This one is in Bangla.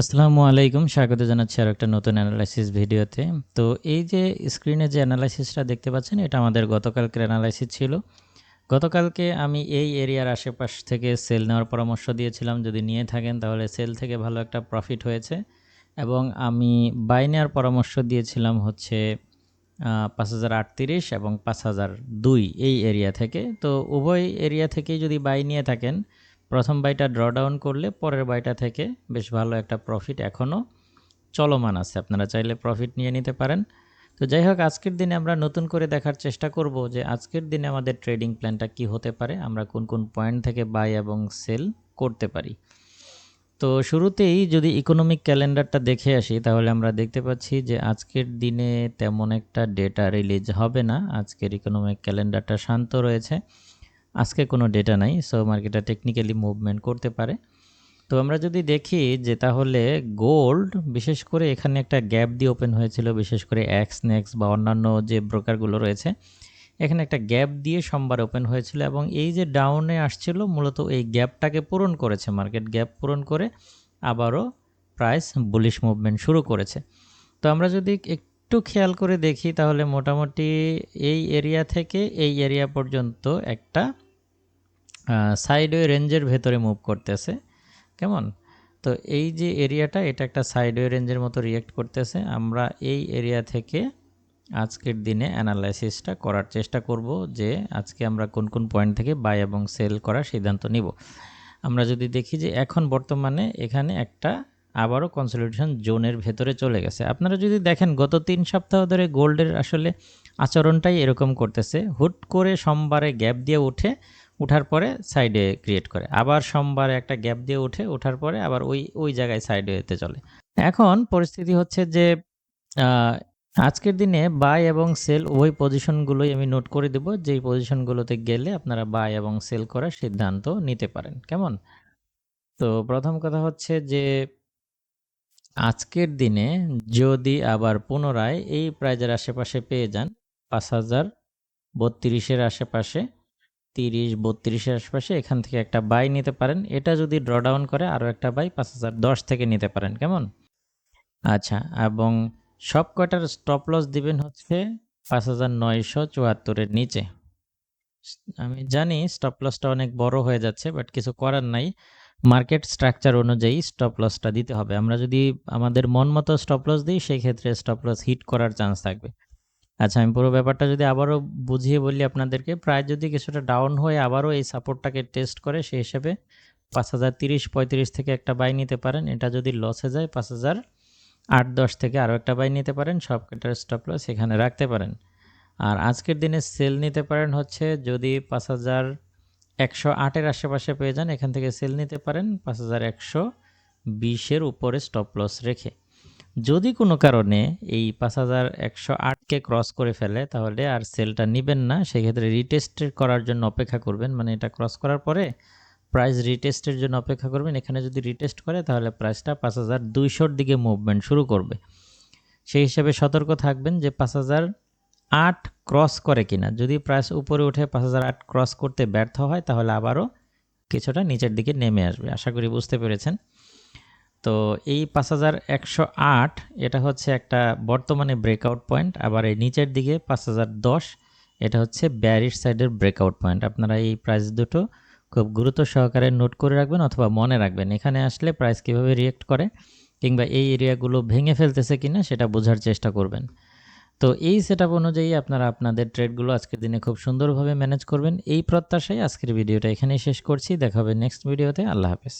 আসসালামু আলাইকুম, স্বাগত জানাচ্ছি আর একটা নতুন অ্যানালাইসিস ভিডিওতে। তো এই যে স্ক্রিনে যে অ্যানালাইসিসটা দেখতে পাচ্ছেন, এটা আমাদের গতকালকের অ্যানালাইসিস ছিল। গতকালকে আমি এই এরিয়ার আশেপাশ থেকে সেল নেওয়ার পরামর্শ দিয়েছিলাম। যদি নিয়ে থাকেন, তাহলে সেল থেকে ভালো একটা প্রফিট হয়েছে। এবং আমি বাই নেওয়ার পরামর্শ দিয়েছিলাম হচ্ছে পাঁচ হাজার আটত্রিশ এবং পাঁচ হাজার দুই এই এরিয়া থেকে। তো উভয় এরিয়া থেকেই যদি বাই নিয়ে থাকেন প্রথম বাইটা ড্র ডাউন করলে পরের বাইটা থেকে বেশ ভালো একটা প্রফিট এখনও চলমান আছে। আপনারা চাইলে প্রফিট নিয়ে নিতে পারেন। তো যাই হোক, আজকের দিনে আমরা নতুন করে দেখার চেষ্টা করব যে আজকের দিনে আমাদের ট্রেডিং প্ল্যানটা কি হতে পারে, আমরা কোন কোন পয়েন্ট থেকে বাই এবং সেল করতে পারি। তো শুরুতেই যদি ইকোনমিক ক্যালেন্ডারটা দেখে আসি, তাহলে আমরা দেখতে পাচ্ছি যে আজকের দিনে তেমন একটা ডেটা রিলিজ হবে না। আজকের ইকোনমিক ক্যালেন্ডারটা শান্ত রয়েছে। আজকে কোনো ডেটা নাই সো মার্কেটটা টেকনিক্যালি মুভমেন্ট করতে পারে। তো আমরা যদি দেখি যে তাহলে গোল্ড বিশেষ করে এখানে একটা গ্যাপ দিয়ে ওপেন হয়েছিল, বিশেষ করে এক্স নেক্স বা অন্যান্য যে ব্রোকারগুলো রয়েছে, এখানে একটা গ্যাপ দিয়ে সোমবার ওপেন হয়েছিল এবং এই যে ডাউনে আসছিল, মূলত এই গ্যাপটাকে পূরণ করেছে। মার্কেট গ্যাপ পূরণ করে আবারও প্রাইস বুলিশ মুভমেন্ট শুরু করেছে। তো আমরা যদি একটু খেয়াল করে দেখি তাহলে মোটামুটি এই এরিয়া থেকে এই এরিয়া পর্যন্ত একটা সাইডওয়ে রেঞ্জের ভেতরে মুভ করতেছে। কেমন? তো এই যে এরিয়াটা, এটা একটা সাইডওয়ে রেঞ্জের মতো রিয়েক্ট করতেছে। আমরা এই এরিয়া থেকে আজকের দিনে অ্যানালাইসিসটা করার চেষ্টা করব যে আজকে আমরা কোন কোন পয়েন্ট থেকে বাই এবং সেল করার সিদ্ধান্ত নিব। আমরা যদি দেখি যে এখন বর্তমানে এখানে একটা আবারও কনসলিডেশন জোনের ভেতরে চলে গেছে। আপনারা যদি দেখেন, গত তিন সপ্তাহ ধরে গোল্ডের আসলে আচরণটাই এরকম করতেছে। হুট করে সোমবারে গ্যাপ দিয়ে উঠে, উঠার পরে সাইডে ক্রিয়েট করে। আবার সোমবারে একটা গ্যাপ দিয়ে উঠে ওঠার পরে আবার ওই ওই জায়গায় সাইডে এতে চলে। এখন পরিস্থিতি হচ্ছে যে আজকের দিনে বাই এবং সেল ওই পজিশনগুলোই আমি নোট করে দেব। যেই পজিশনগুলোতে গেলে আপনারা বাই এবং সেল করার সিদ্ধান্ত নিতে পারেন। কেমন? তো প্রথম কথা হচ্ছে যে আজকের দিনে যদি আবার পুনরায় এই প্রাইজের আশেপাশে পেয়ে যান পাঁচ হাজার, বত্রিশের আশেপাশে, তিরিশ, বত্রিশের আশেপাশে এখান থেকে একটা বাই নিতে পারেন। এটা যদি ড্রডাউন করে, আরও একটা বাই পাঁচ হাজার, দশ থেকে নিতে পারেন। কেমন? আচ্ছা এবং সব কয়টার স্টপ লস দিবেন হচ্ছে পাঁচ হাজার নয়শো চুয়াত্তরের নিচে। আমি জানি স্টপ লসটা অনেক বড় হয়ে যাচ্ছে বাট কিছু করার নাই। মার্কেট স্ট্রাকচার অনুযায়ী স্টপ লসটা দিতে হবে। আমরা যদি আমাদের মন মতো স্টপ লস দিই সেই ক্ষেত্রে স্টপ লস হিট করার চান্স থাকবে। আচ্ছা আমি পুরো ব্যাপারটা যদি আবারও বুঝিয়ে বলি আপনাদেরকে, প্রায় যদি কিছুটা ডাউন হয়ে আবারও এই সাপোর্টটাকে টেস্ট করে, সেই হিসেবে পাঁচ হাজার তিরিশ পঁয়ত্রিশ থেকে একটা বাই নিতে পারেন। এটা যদি লসে যায়, পাঁচ হাজার আট দশ থেকে আরও একটা বাই নিতে পারেন। সব কেটার স্টপ লস এখানে রাখতে পারেন। আর আজকের দিনে সেল নিতে পারেন হচ্ছে যদি পাঁচ হাজার একশো আটের আশেপাশে পেয়ে যান। এখান থেকে সেল নিতে পারেন পাঁচ হাজার একশো বিশের উপরে স্টপ লস রেখে। যদি কোনো কারণে এই পাঁচ হাজার একশো আটকে ক্রস করে ফেলে, তাহলে আর সেলটা নেবেন না। সেক্ষেত্রে রিটেস্ট করার জন্য অপেক্ষা করবেন। মানে এটা ক্রস করার পরে প্রাইস রিটেস্টের জন্য অপেক্ষা করবেন। এখানে যদি রিটেস্ট করে, তাহলে প্রাইসটা পাঁচ হাজার দুইশোর দিকে মুভমেন্ট শুরু করবে। সেই হিসাবে সতর্ক থাকবেন যে পাঁচ হাজার আট ক্রস করে কিনা। যদি প্রাইস উপরে উঠে পাঁচ হাজার আট ক্রস করতে ব্যর্থ হয়, তাহলে আবারও কিছুটা নিচের দিকে নেমে আসবে। আশা করি বুঝতে পেরেছেন। তো এই পাঁচ হাজার একশো আট, এটা হচ্ছে একটা বর্তমানে ব্রেকআউট পয়েন্ট আবার এই নিচের দিকে পাঁচ হাজার দশ, এটা হচ্ছে ব্যারিশ সাইডের ব্রেকআউট পয়েন্ট আপনারা এই প্রাইস দুটো খুব গুরুত্ব সহকারে নোট করে রাখবেন অথবা মনে রাখবেন, এখানে আসলে প্রাইস কীভাবে রিয়েক্ট করে, কিংবা এই এরিয়াগুলো ভেঙে ফেলতেছে কিনা, সেটা বোঝার চেষ্টা করবেন। তো এই সেট অনুযায়ী আপনারা আপনাদের ট্রেডগুলো আজকের দিনে খুব সুন্দরভাবে ম্যানেজ করবেন। এই প্রত্যাশায় আজকের ভিডিওটা এখানেই শেষ করছি। দেখা হবে নেক্সট ভিডিওতে আল্লাহ হাফেজ।